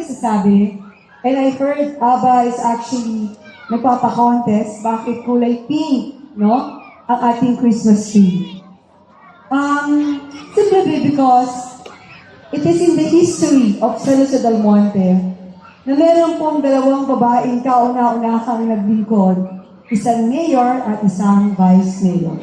nagsasabi, and I heard Abba is actually nagpapa-contest, bakit kulay pink, no? Ang ating Christmas tree. Um, simply because it is in the history of San Jose del Monte na meron pong dalawang babaeng kauna-unahang naglingkod, isang mayor at isang vice mayor.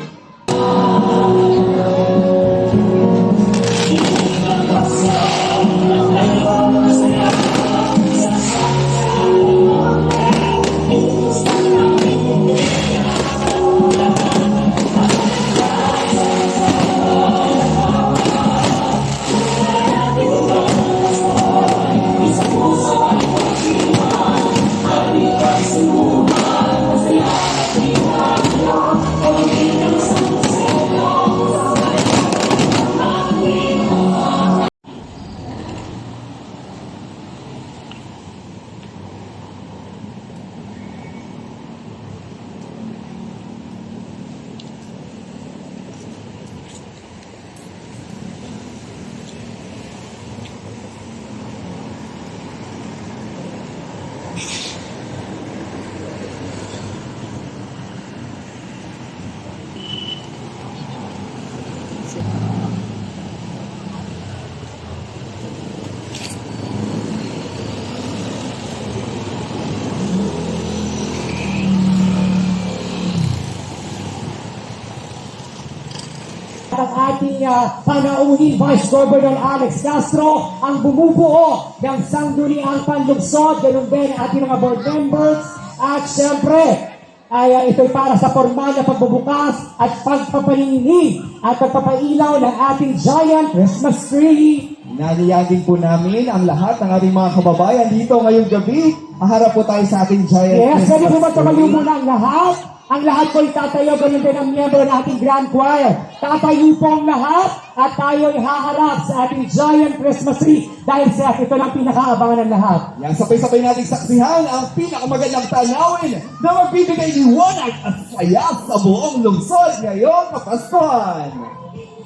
Uh, panauhin Vice Governor Alex Castro ang bumubuo ng sangguniang panlugsod, ganun din ating mga board members at syempre ay uh, ito'y para sa formal na pagbubukas at pagpapaningini at pagpapailaw ng ating giant Christmas tree. Naniyagin po namin ang lahat ng ating mga kababayan dito ngayong gabi. Haharap po tayo sa ating giant Yes, Christmas pwede po ba tumayo muna ang lahat? Ang lahat po itatayo, ganun din ang miyembro ng ating Grand Choir. Tatayo po ang lahat at tayo'y haharap sa ating giant Christmas tree dahil sa ito lang pinakaabangan ng lahat. Yan, sabay-sabay natin saksihan ang pinakamagandang tanawin na magbibigay liwanag at saya sa buong lungsod ngayong kapaskuhan.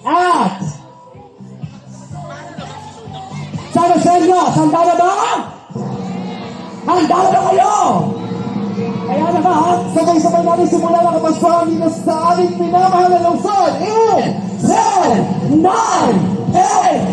At Sana sa inyo, handa na ba? Handa na ba kayo? Kaya naman, Sabay-sabay natin simulan ang kapaskuhan dito sa ating pinamahal na lungsod in 10, 9, 8,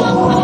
오!